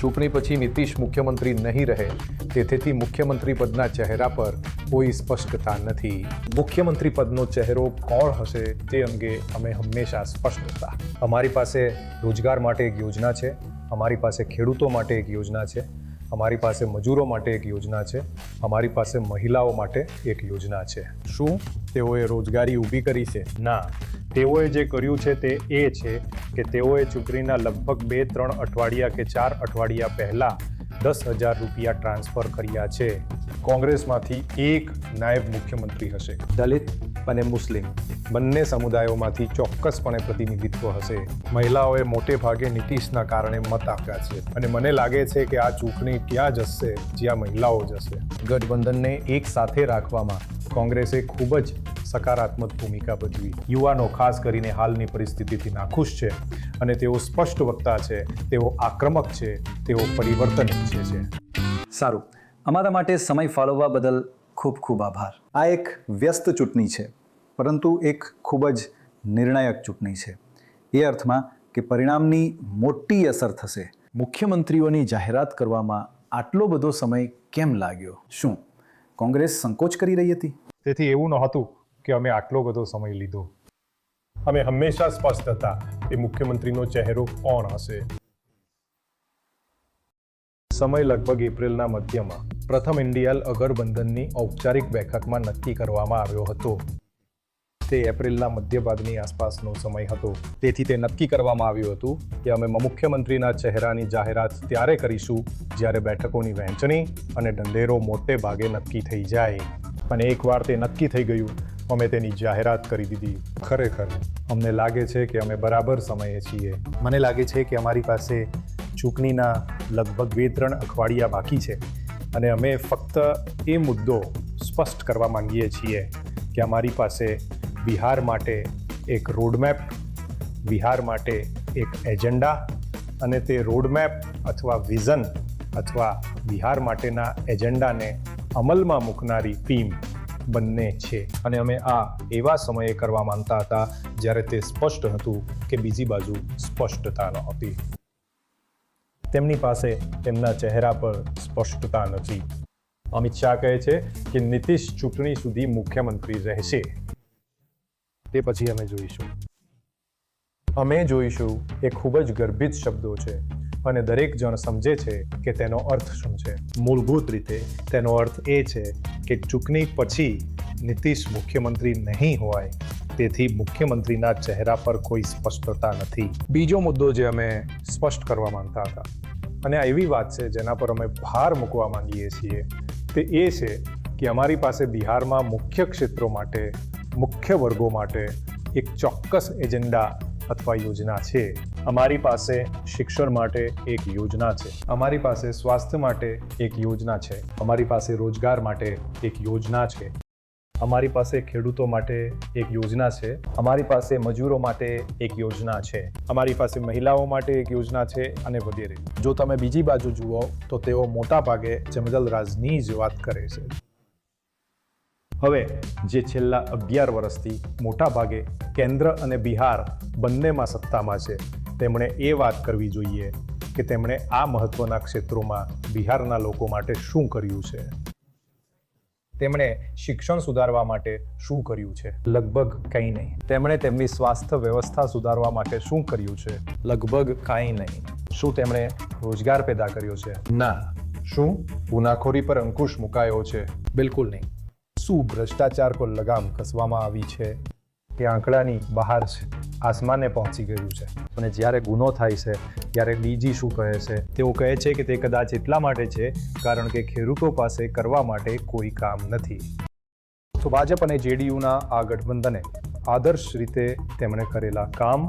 ચૂંટણી પછી નીતિશ મુખ્યમંત્રી નહીં રહે તેથી મુખ્યમંત્રી પદના ચહેરા પર કોઈ સ્પષ્ટતા નથી. મુખ્યમંત્રી પદનો ચહેરો કોણ હશે તે અંગે અમે હંમેશા સ્પષ્ટ હતા અમારી પાસે રોજગાર માટે એક યોજના છે, અમારી પાસે ખેડૂતો માટે એક યોજના છે, અમારી પાસે મજૂરો માટે એક યોજના છે, અમારી પાસે મહિલાઓ માટે એક યોજના છે. શું તેઓએ રોજગારી ઊભી કરી છે? ના. તેઓએ જે કર્યું છે તે એ છે કે તેઓએ ચૂંટણીના લગભગ બે ત્રણ અઠવાડિયા કે ચાર અઠવાડિયા પહેલાં દસ હજાર રૂપિયા ટ્રાન્સફર કર્યા છે. કોંગ્રેસમાંથી એક નાયબ મુખ્યમંત્રી હશે. દલિત અને મુસ્લિમ. બંને સમુદાયોમાંથી ચોક્કસપણે પ્રતિનિધિત્વ હશે. મહિલાઓએ મોટે ભાગે નીતિશના કારણે મત આપ્યા છે. અને મને લાગે છે કે આ ચૂંટણી ત્યાં જશે જ્યાં મહિલાઓ જશે. ગઠબંધનને એક સાથે રાખવામાં કોંગ્રેસે ખૂબ જ સકારાત્મક ભૂમિકા ભજવી. યુવાનો ખાસ કરીને હાલની પરિસ્થિતિથી નાખુશ છે અને તેઓ સ્પષ્ટ વક્તા છે તેઓ આક્રમક છે તેઓ પરિવર્તન ઈચ્છે છે. સારું. અમારા માટે સમય ફાળવવા બદલ ખૂબ ખૂબ આભાર. આ એક વ્યસ્ત ચૂંટણી છે પરંતુ એક ખૂબ જ નિર્ણાયક ચૂંટણી છે. એ અર્થમાં કે પરિણામની મોટી અસર થશે. મુખ્યમંત્રીઓની જાહેરાત કરવામાં આટલો બધો સમય કેમ લાગ્યો? શું કોંગ્રેસ સંકોચ કરી રહી હતી? તેથી એવું નહોતું. કે અમે આટલો બધો સમય લીધો? અમે હંમેશા સ્પષ્ટ હતા કે મુખ્યમંત્રીનો ચહેરો કોણ હશે? સમય લગભગ એપ્રિલના મધ્યમાં પ્રથમ ઇન્ડિયાલ અગરબંધનની ઔપચારિક બેઠકમાં નક્કી કરવામાં આવ્યો હતો. તે એપ્રિલના મધ્યભાગની આસપાસનો સમય હતો. તેથી તે નક્કી કરવામાં આવ્યું હતું કે અમે મુખ્યમંત્રીના ચહેરાની જાહેરાત ત્યારે કરીશું જ્યારે બેઠકોની વહેંચણી અને ઢંઢેરો મોટે ભાગે નક્કી થઈ જાય. અને એકવાર તે નક્કી થઈ ગયું અમે તેની જાહેરાત કરી દીધી. ખરેખર, અમને લાગે છે કે અમે બરાબર સમયે છીએ. મને લાગે છે કે અમારી પાસે ચૂંટણીના લગભગ બે ત્રણ અઠવાડિયા બાકી છે અને અમે ફક્ત એ મુદ્દો સ્પષ્ટ કરવા માંગીએ છીએ કે અમારી પાસે બિહાર માટે એક રોડમેપ બિહાર માટે એક એજન્ડા અને તે રોડમેપ અથવા વિઝન અથવા બિહાર માટેના એજન્ડાને અમલમાં મૂકનારી ટીમ બંને છે. અને અમે આ એવા સમયે કરવા માંગતા હતા જ્યારે તે સ્પષ્ટ હતું કે બીજી બાજુ સ્પષ્ટતા નહોતી તેમની પાસે તેમના ચહેરા પર સ્પષ્ટતા નથી. અમિત શાહ કહે છે કે નીતિશ ચૂંટણી સુધી મુખ્યમંત્રી રહેશે. તે પછી અમે જોઈશું. અમે જોઈશું એ ખૂબ જ ગર્ભિત શબ્દો છે. અને દરેક જણ સમજે છે કે તેનો અર્થ શું છે. મૂળભૂત રીતે તેનો અર્થ એ છે કે ચૂંટણી પછી નીતિશ મુખ્યમંત્રી નહીં હોય, તેથી મુખ્યમંત્રીના ચહેરા પર કોઈ સ્પષ્ટતા નથી. બીજો મુદ્દો જે અમે સ્પષ્ટ કરવા માંગતા હતા, અને આ એવી વાત છે જેના પર અમે ભાર મૂકવા માંગીએ છીએ, તે એ છે કે અમારી પાસે બિહારમાં મુખ્ય ક્ષેત્રો માટે, મુખ્ય વર્ગો માટે એક ચોક્કસ એજન્ડા અથવા યોજના છે. અમારી પાસે શિક્ષણ માટે એક યોજના છે. અમારી પાસે સ્વાસ્થ્ય માટે એક યોજના છે. અમારી પાસે રોજગાર માટે એક યોજના છે. અમારી પાસે ખેડૂતો માટે એક યોજના છે. અમારી પાસે મજૂરો માટે એક યોજના છે. અમારી પાસે મહિલાઓ માટે એક યોજના છે અને વગેરે. જો તમે બીજી બાજુ જુઓ, તો તેઓ મોટા ભાગે જમદલ રાજની જ વાત કરે છે. હવે જે છેલ્લા અગિયાર વર્ષથી મોટા ભાગે કેન્દ્ર અને બિહાર બંનેમાં સત્તામાં છે તેમણે એ વાત કરવી જોઈએ કે તેમણે આ મહત્વના ક્ષેત્રોમાં બિહારના લોકો માટે શું કર્યું છે. તેમણે શિક્ષણ સુધારવા માટે શું કર્યું છે? લગભગ કંઈ નહીં. તેમણે તેમની સ્વાસ્થ્ય વ્યવસ્થા સુધારવા માટે શું કર્યું છે? લગભગ કાંઈ નહીં. શું તેમણે રોજગાર પેદા કર્યો છે? ના. શું? ગુનાખોરી પર અંકુશ મુકાયો છે? બિલકુલ નહીં. શું ભ્રષ્ટાચાર પર લગામ કસવામાં આવી છે. તે આંકડાની બહાર છે, આસમાને પહોંચી ગયું છે. અને જ્યારે ગુનો થાય છે, ત્યારે ડીજી શું કહે છે? તેઓ કહે છે કે તે કદાચ એટલા માટે છે, કારણ કે ખેડૂતો પાસે કરવા માટે કોઈ કામ નથી. તો ભાજપ અને જેડીયુના આ ગઠબંધને આદર્શ રીતે તેમણે કરેલા કામ,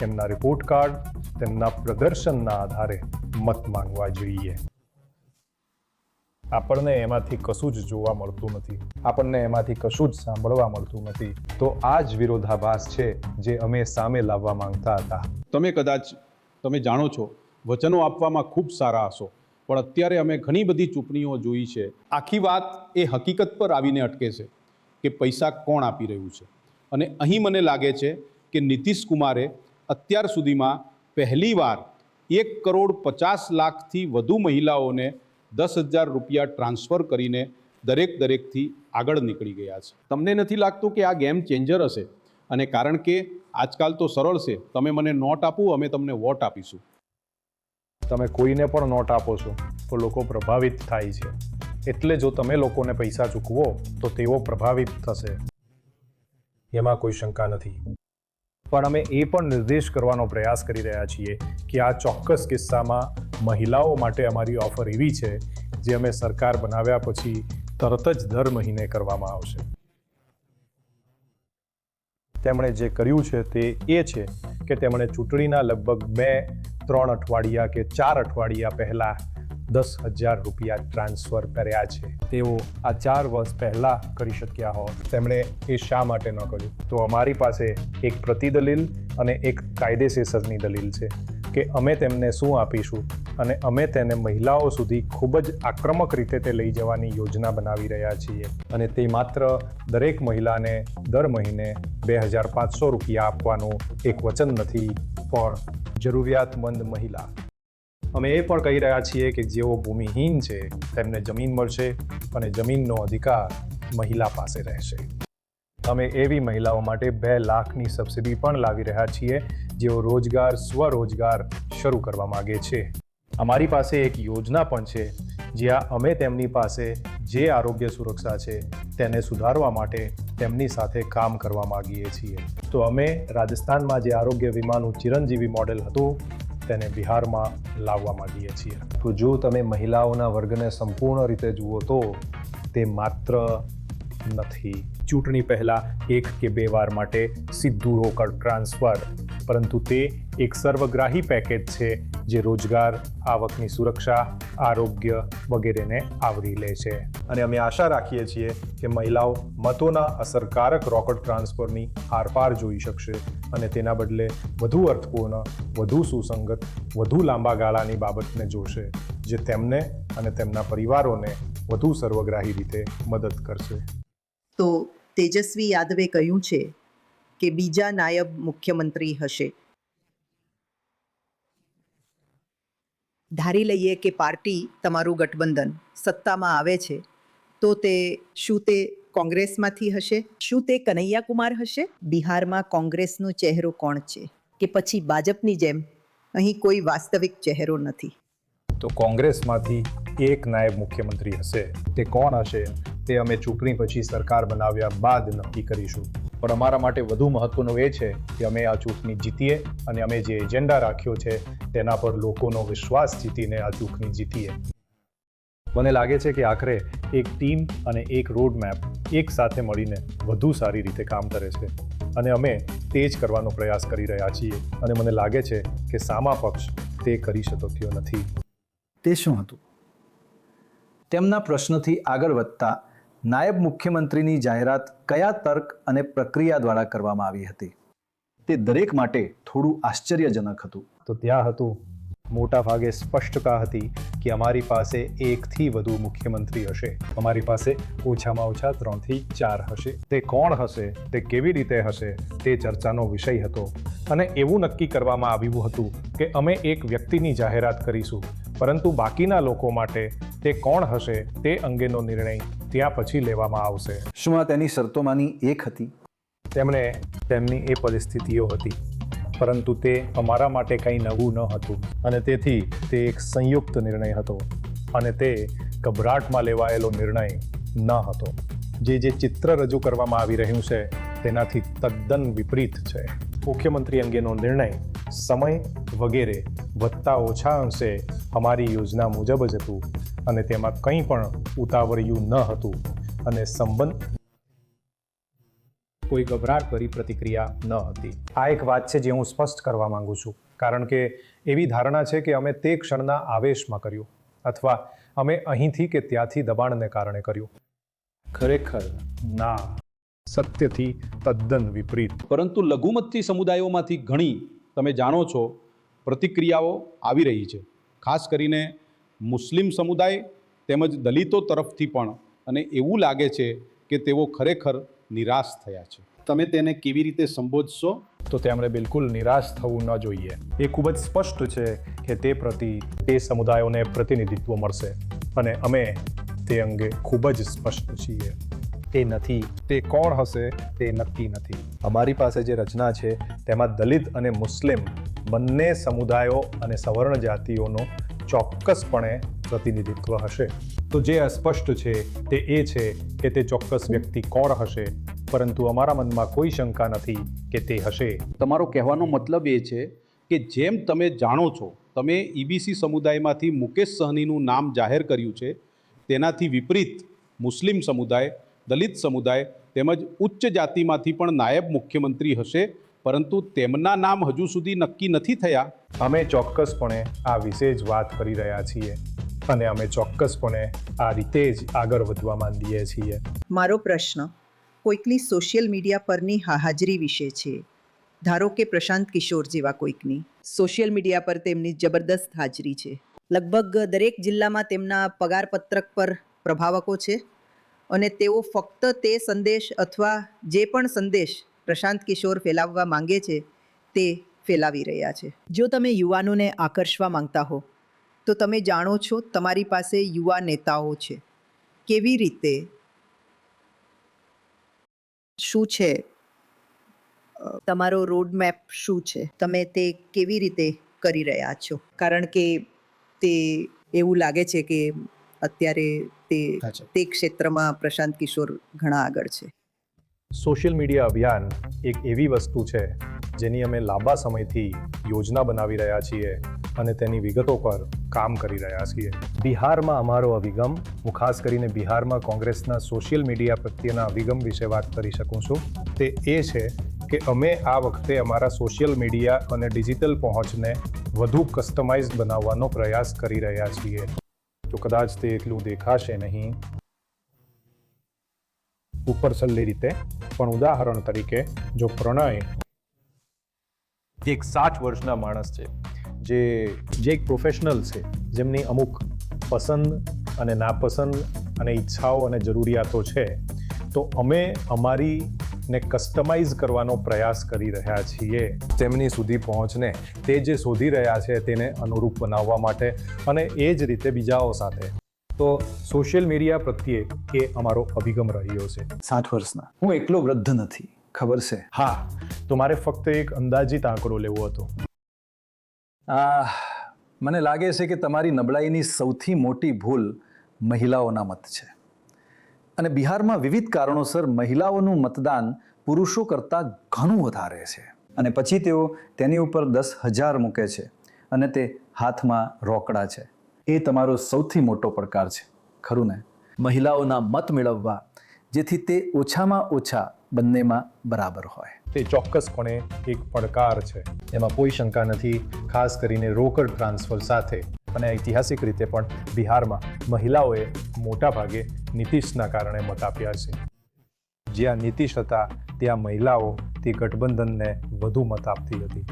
તેમના રિપોર્ટ કાર્ડ તેમના પ્રદર્શનના આધારે મત માંગવા જોઈએ. આપણને એમાંથી કશું જ જોવા મળતું નથી. આપણને એમાંથી કશું જ સાંભળવા મળતું નથી. તો આ જ વિરોધાભાસ છે જે અમે સામે લાવવા માંગતા હતા. તમે કદાચ, તમે જાણો છો, વચનો આપવામાં ખૂબ સારા હશો, પણ અત્યારે અમે ઘણી બધી ચૂંટણીઓ જોઈ છે. આખી વાત એ હકીકત પર આવીને અટકે છે કે પૈસા કોણ આપી રહ્યું છે. અને અહીં મને લાગે છે કે નીતિશ કુમારે અત્યાર સુધીમાં પહેલીવાર એક કરોડ પચાસ લાખથી વધુ મહિલાઓને દસ હજાર રૂપિયા ટ્રાન્સફર કરીને દરેક દરેકથી આગળ નીકળી ગયા છે. તમને નથી લાગતું કે આ ગેમ ચેન્જર હશે? અને કારણ કે આજકાલ તો સરળ છે, તમે મને નોટ આપો, અમે તમને વોટ આપીશું. તમે કોઈને પણ નોટ આપો છો, તો લોકો પ્રભાવિત થાય છે. એટલે જો તમે લોકોને પૈસા ચૂકવો, તો તેઓ પ્રભાવિત થશે. એમાં કોઈ શંકા નથી. પણ અમે એ પણ નિર્દેશ કરવાનો પ્રયાસ કરી રહ્યા છીએ કે આ ચોક્કસ કિસ્સામાં મહિલાઓ માટે અમારી ઓફર એવી છે જે અમે સરકાર બનાવ્યા પછી તરત જ દર મહિને કરવામાં આવશે. તેમણે જે કર્યું છે તે એ છે કે તેમણે ચૂંટણીના લગભગ બે, ત્રણ અઠવાડિયા કે ચાર અઠવાડિયા પહેલાં દસ હજાર રૂપિયા ટ્રાન્સફર કર્યા છે. તેઓ આ ચાર વર્ષ પહેલાં કરી શક્યા હોત. તેમણે એ શા માટે ન કર્યું? તો અમારી પાસે એક પ્રતિદલીલ અને એક કાયદેસરની દલીલ છે કે અમે તેમને શું આપીશું? અને અમે તેને મહિલાઓ સુધી ખૂબ જ આક્રમક રીતે તે લઈ જવાની યોજના બનાવી રહ્યા છીએ. અને તે માત્ર દરેક મહિલાને દર મહિને બે હજાર પાંચસો રૂપિયા આપવાનું એક વચન નથી, પણ જરૂરિયાતમંદ મહિલા. અમે એ પણ કહી રહ્યા છીએ કે જેઓ ભૂમિહીન છે, તેમને જમીન મળશે અને જમીનનો અધિકાર મહિલા પાસે રહેશે. અમે એવી મહિલાઓ માટે બે લાખની સબસિડી પણ લાવી રહ્યા છીએ જેઓ રોજગાર, સ્વરોજગાર શરૂ કરવા માગે છે. અમારી પાસે એક યોજના પણ છે, જ્યાં અમે તેમની પાસે જે આરોગ્ય સુરક્ષા છે તેને સુધારવા માટે તેમની સાથે કામ કરવા માગીએ છીએ. તો અમે રાજસ્થાનમાં જે આરોગ્ય વીમાનું ચિરંજીવી મોડેલ હતું, તેને બિહારમાં લાવવા માંગીએ છીએ. તો જો તમે મહિલાઓના વર્ગને સંપૂર્ણ રીતે જુઓ તો તે માત્ર નથી. ચૂંટણી પહેલાં એક કે બે વાર માટે સીધું રોકડ ટ્રાન્સફર, પરંતુ તે એક સર્વગ્રાહી પેકેજ છે જે રોજગાર આવકની સુરક્ષા આરોગ્ય વગેરેને આવરી લે છે. અને અમે આશા રાખીએ છીએ કે મહિલાઓ મતોના અસરકારક રોકડ ટ્રાન્સફરની આરપાર જોઈ શકશે અને તેના બદલે વધુ અર્થપૂર્ણ વધુ સુસંગત વધુ લાંબા ગાળાની બાબતને જોશે જે તેમને અને તેમના પરિવારોને વધુ સર્વગ્રાહી રીતે મદદ કરશે. તો તેજસ્વી યાદવે કહ્યું છે કે બીજા નાયબ મુખ્યમંત્રી હશે. ધારી લઈએ કે પાર્ટી તમારું ગઠબંધન સત્તામાં આવે છે, તો તે શું તે કોંગ્રેસમાંથી હશે? શું તે કનૈયા કુમાર હશે? બિહારમાં કોંગ્રેસનો ચહેરો કોણ છે? કે પછી ભાજપની જેમ અહીં કોઈ વાસ્તવિક ચહેરો નથી? તો કોંગ્રેસમાંથી એક નાયબ મુખ્યમંત્રી હશે. તે કોણ હશે? તે અમે ચૂંટણી પછી સરકાર બનાવ્યા બાદ નક્કી કરીશું. પણ અમારા માટે વધુ મહત્વનું એ છે કે અમે આ ચૂંટણી જીતીએ અને અમે જે એજન્ડા રાખ્યો છે, તેના પર લોકોનો વિશ્વાસ જીતીને આ ચૂંટણી જીતીએ. મને લાગે છે કે આખરે એક ટીમ અને એક રોડ મેપ એક સાથે મળીને વધુ સારી રીતે કામ કરે છે અને અમે તે જ કરવાનો પ્રયાસ કરી રહ્યા છીએ અને મને લાગે છે કે સામા પક્ષ તે કરી શકતો નથી. તે શું હતું? તેમના પ્રશ્નથી આગળ વધતા નાયબ મુખ્યમંત્રીની જાહેરાત કયા તર્ક અને પ્રક્રિયા દ્વારા કરવામાં આવી હતી? તે દરેક માટે થોડું આશ્ચર્યજનક હતું. તો ત્યાં હતું, મોટા ભાગે સ્પષ્ટતા હતી કે અમારી પાસે એકથી વધુ મુખ્યમંત્રી હશે. અમારી પાસે ઓછામાં ઓછા ત્રણથી ચાર હશે. તે કોણ હશે, તે કેવી રીતે હશે, તે ચર્ચાનો વિષય હતો. અને એવું નક્કી કરવામાં આવ્યું હતું કે અમે એક વ્યક્તિની જાહેરાત કરીશું. પરંતુ બાકીના લોકો માટે તે કોણ હશે તે અંગેનો નિર્ણય ત્યાં પછી લેવામાં આવશે. શું આ તેની શરતોમાંની એક હતી? તેમણે તેમની એ પરિસ્થિતિઓ હતી. પરંતુ તે અમારા માટે કંઈ નવું ન હતું. અને તેથી તે એક સંયુક્ત નિર્ણય હતો. અને તે ગભરાટમાં લેવાયેલો નિર્ણય ન હતો. જે જે ચિત્ર રજૂ કરવામાં આવી રહ્યું છે તેનાથી તદ્દન વિપરીત છે. મુખ્યમંત્રી અંગેનો નિર્ણય સમય વગેરે વધતા ઓછા અંશે અમારી યોજના મુજબ જ હતું. અને તેમાં કંઈ પણ ઉતાવળિયું ન હતું અને સંબંધ કોઈ ગભરાટ ભરી પ્રતિક્રિયા ન હતી. આ એક વાત છે જે હું સ્પષ્ટ કરવા માંગુ છું. કારણ કે એવી ધારણા છે કે અમે તે ક્ષણના આવેશમાં કર્યું અથવા અમે અહીંથી કે ત્યાંથી દબાણને કારણે કર્યું. ખરેખર ના. સત્યથી તદ્દન વિપરીત. પરંતુ લઘુમતી સમુદાયોમાંથી ઘણી, તમે જાણો છો, પ્રતિક્રિયાઓ આવી રહી છે. ખાસ કરીને મુસ્લિમ સમુદાય તેમજ દલિતો તરફથી પણ અને એવું લાગે છે કે તેઓ ખરેખર નિરાશ થયા છે. તમે તેને કેવી રીતે સંબોધશો? તો તેમણે બિલકુલ નિરાશ થવું ન જોઈએ. એ ખૂબ જ સ્પષ્ટ છે કે તે પ્રતિ તે સમુદાયોને પ્રતિનિધિત્વ મળશે અને અમે તે અંગે ખૂબ જ સ્પષ્ટ છીએ. તે નથી. તે કોણ હશે તે નક્કી નથી. અમારી પાસે જે રચના છે તેમાં દલિત અને મુસ્લિમ બંને સમુદાયો અને સવર્ણ જાતિઓનો ચોક્કસપણે પ્રતિનિધિત્વ હશે. તો જે અસ્પષ્ટ છે તે એ છે કે તે ચોક્કસ વ્યક્તિ કોણ હશે, પરંતુ અમારા મનમાં કોઈ શંકા નથી કે તે હશે. તમારો કહેવાનો મતલબ એ છે કે જેમ તમે જાણો છો, તમે ઈબીસી સમુદાયમાંથી મુકેશ સહનીનું નામ જાહેર કર્યું છે, તેનાથી વિપરીત મુસ્લિમ સમુદાય, દલિત સમુદાય તેમજ ઉચ્ચ જાતિમાંથી પણ નાયબ મુખ્યમંત્રી હશે પરંતુ તેમના નામ હજુ સુધી નક્કી નથી થયા. અમે ચોક્કસપણે આ વિશે જ વાત કરી રહ્યા છીએ અને અમે ચોક્કસપણે આ રીતે જ આગળ વધવા માંડીએ છીએ. મારો પ્રશ્ન કોઈકની સોશિયલ મીડિયા પરની હાજરી વિશે છે. ધારો કે પ્રશાંત કિશોર જેવા કોઈકની. સોશિયલ મીડિયા પર તેમની જબરદસ્ત હાજરી છે. લગભગ દરેક જિલ્લામાં તેમના પગારપત્રક પર પ્રભાવકો છે અને તેઓ ફક્ત તે સંદેશ અથવા જે પણ સંદેશ પ્રશાંત કિશોર ફેલાવવા માંગે છે તે ફેલાવી રહ્યા છે. જો તમે યુવાનોને આકર્ષવા માંગતા હો તો તમે જાણો છો તમારી પાસે યુવા નેતાઓ છે. કેવી રીતે? શું છે? તમારો રોડ મેપ શું છે? તમે તે કેવી રીતે કરી રહ્યા છો? કારણ કે તે એવું લાગે છે કે અત્યારે તે તે ક્ષેત્રમાં પ્રશાંત કિશોર ઘણા આગળ છે. સોશિયલ મીડિયા અભિયાન એક એવી વસ્તુ છે જેની અમે લાંબા સમયથી યોજના બનાવી રહ્યા છીએ અને તેની વિગતો પર કામ કરી રહ્યા છીએ. બિહારમાં અમારો અભિગમ, હું ખાસ કરીને બિહારમાં કોંગ્રેસના સોશિયલ મીડિયા પ્રત્યેના અભિગમ વિશે વાત કરી શકું છું, તે એ છે કે અમે આ વખતે અમારા સોશિયલ મીડિયા અને ડિજિટલ પહોંચને વધુ કસ્ટમાઇઝ બનાવવાનો પ્રયાસ કરી રહ્યા છીએ. તો કદાચ તે એટલું દેખાશે નહીં. ઉપર છલ્લી રીતે. પણ ઉદાહરણ તરીકે, જો પ્રણય એક સાઠ વર્ષના માણસ છે, જે જે એક પ્રોફેશનલ છે, જેમની અમુક પસંદ અને નાપસંદ અને ઈચ્છાઓ અને જરૂરિયાતો છે, તો અમે અમારી ને કસ્ટમાઇઝ કરવાનો પ્રયાસ કરી રહ્યા છીએ. તેમની સુધી પહોંચને, તે જે શોધી રહ્યા છે, તેને અનુરૂપ બનાવવા માટે અને એ જ રીતે બીજાઓ સાથે. તો સોશિયલ મીડિયા પ્રત્યે એ અમારો અભિગમ રહ્યો છે. સાઠ વર્ષના. હું એકલો વૃદ્ધ નથી ખબર છે? હા તો મારે ફક્ત એક અંદાજિત આંકડો લેવો હતો. આ મને લાગે છે કે તમારી નબળાઈની સૌથી મોટી ભૂલ મહિલાઓના મત છે. અને બિહારમાં વિવિધ કારણોસર મહિલાઓનું મતદાન પુરુષો કરતાં ઘણું વધારે છે. અને પછી તેઓ તેની ઉપર દસ હજાર મૂકે છે અને તે હાથમાં રોકડા છે. એ તમારો સૌથી મોટો પડકાર છે. ખરું ને? મહિલાઓના મત મેળવવા, જેથી તે ઓછામાં ઓછા બંનેમાં બરાબર હોય. તે ચોક્કસપણે એક પડકાર છે. એમાં કોઈ શંકા નથી, ખાસ કરીને રોકડ ટ્રાન્સફર સાથે. અને ઐતિહાસિક રીતે પણ બિહારમાં મહિલાઓએ મોટા ભાગે નીતિશના કારણે મત આપ્યા છે. જ્યાં નીતિશ હતા, ત્યાં મહિલાઓ તે ગઠબંધનને વધુ મત આપતી હતી.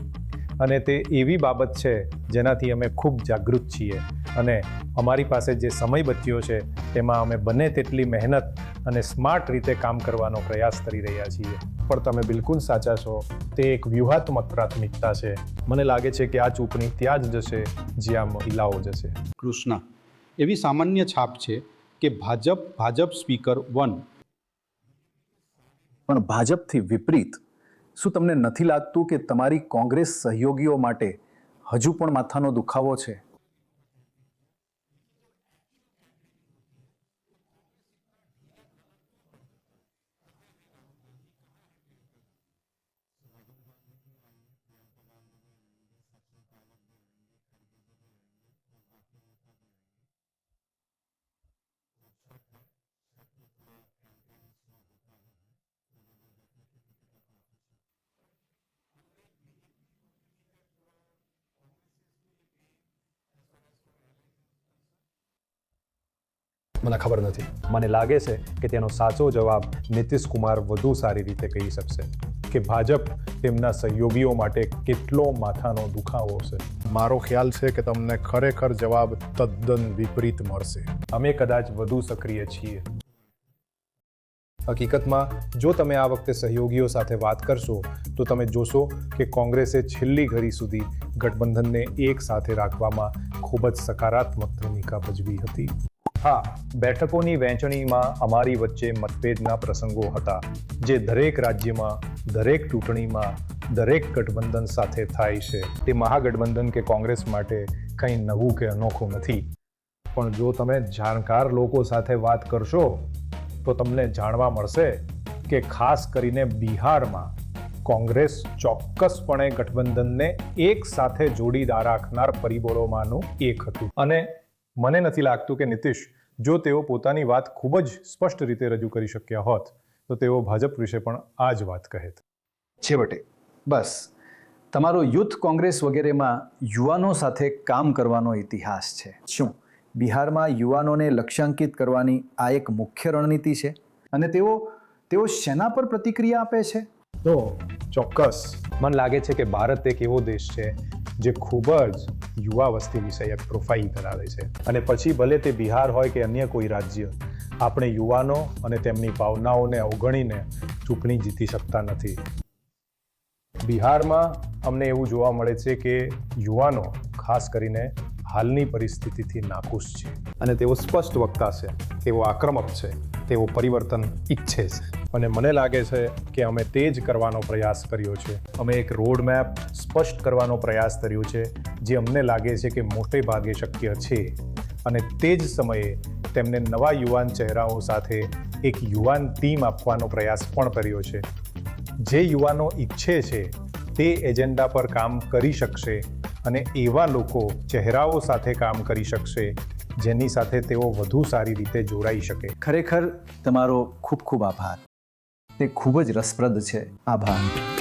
અને તે એવી બાબત છે, જેનાથી અમે ખૂબ જાગૃત છીએ. અને અમારી પાસે જે સમય બચ્યો છે તેમાં અમે બને તેટલી મહેનત અને સ્માર્ટ રીતે કામ કરવાનો પ્રયાસ કરી રહ્યા છીએ. પણ તમે બિલકુલ સાચા છો તે એક વ્યૂહાત્મક પ્રાથમિકતા છે. મને લાગે છે કે આ ચૂંટણી ત્યાં જ જશે જ્યાં મહિલાઓ જશે. કૃષ્ણા એવી સામાન્ય છાપ છે કે ભાજપ ભાજપ સ્પીકર વન. પણ ભાજપથી વિપરીત શું તમને નથી લાગતું કે તમારી કોંગ્રેસ સહયોગીઓ માટે હજુ પણ માથાનો દુખાવો છે? મને ખબર નથી. મને લાગે છે કે તેનો સાચો જવાબ નીતિશ કુમાર વધુ સારી રીતે કહી શકશે કે ભાજપ તેમના સહયોગીઓ માટે કેટલો માથાનો દુખાવો છે. મારો ખ્યાલ છે કે તમને ખરેખર જવાબ તદ્દન વિપરીત મળશે. અમે કદાચ વધુ સક્રિય છીએ. હકીકતમાં જો તમે આ વખતે સહયોગીઓ સાથે વાત કરશો તો તમે જોશો કે કોંગ્રેસે છેલ્લી ઘડી સુધી ગઠબંધનને એક સાથે રાખવામાં ખૂબ જ સકારાત્મક ભૂમિકા ભજવી હતી. હા, બેઠકોની વહેંચણીમાં અમારી વચ્ચે મતભેદના પ્રસંગો હતા, જે દરેક રાજ્યમાં, દરેક ચૂંટણીમાં, દરેક ગઠબંધન સાથે થાય છે. તે મહાગઠબંધન કે કોંગ્રેસ માટે કંઈ નવું કે અનોખું નથી. પણ જો તમે જાણકાર લોકો સાથે વાત કરશો, તો તમને જાણવા મળશે કે ખાસ કરીને બિહારમાં કોંગ્રેસ ચોક્કસપણે ગઠબંધનને એક સાથે જોડી રાખનાર પરિબળોમાંનું એક હતું. અને મને નથી લાગતું કે નીતિશ જો તેઓ પોતાની વાત ખૂબ જ સ્પષ્ટ રીતે રજૂ કરી શક્યા હોત તો તેઓ ભાજપ વિશે પણ આ જ વાત કહેત. છેવટે બસ. તમારો યુથ કોંગ્રેસ વગેરેમાં યુવાનો સાથે કામ કરવાનો ઇતિહાસ છે. શું? બિહારમાં યુવાનોને લક્ષ્યાંકિત કરવાની આ એક મુખ્ય રણનીતિ છે? અને તેઓ તેઓ શેના પર પ્રતિક્રિયા આપે છે? તો ચોક્કસ મને લાગે છે કે ભારત એક એવો દેશ છે જે ખૂબ જ યુવા વસ્તી વિષયક પ્રોફાઇલ ધરાવે છે. અને પછી ભલે તે બિહાર હોય કે અન્ય કોઈ રાજ્ય, આપણે યુવાનો અને તેમની ભાવનાઓને અવગણીને ચૂંટણી જીતી શકતા નથી. બિહારમાં અમને એવું જોવા મળે છે કે યુવાનો, ખાસ કરીને, હાલની પરિસ્થિતિથી નાખુશ છે. અને તેઓ સ્પષ્ટ વક્તા છે, તેઓ આક્રમક છે. તેઓ પરિવર્તન ઈચ્છે છે. અને મને લાગે છે કે અમે તે જ કરવાનો પ્રયાસ કર્યો છે. અમે એક રોડ મેપ સ્પષ્ટ કરવાનો પ્રયાસ કર્યો છે, જે અમને લાગે છે કે મોટે ભાગે શક્ય છે. અને તે જ સમયે તેમને નવા યુવાન ચહેરાઓ સાથે એક યુવાન ટીમ આપવાનો પ્રયાસ પણ કર્યો છે. જે યુવાનો ઈચ્છે છે તે એજન્ડા પર કામ કરી શકશે અને એવા લોકો ચહેરાઓ સાથે કામ કરી શકશે જેની સાથે તેઓ વધુ સારી રીતે જોડાઈ શકે. ખરેખર તમારો ખૂબ ખૂબ આભાર. તે ખૂબ જ રસપ્રદ છે. આભાર.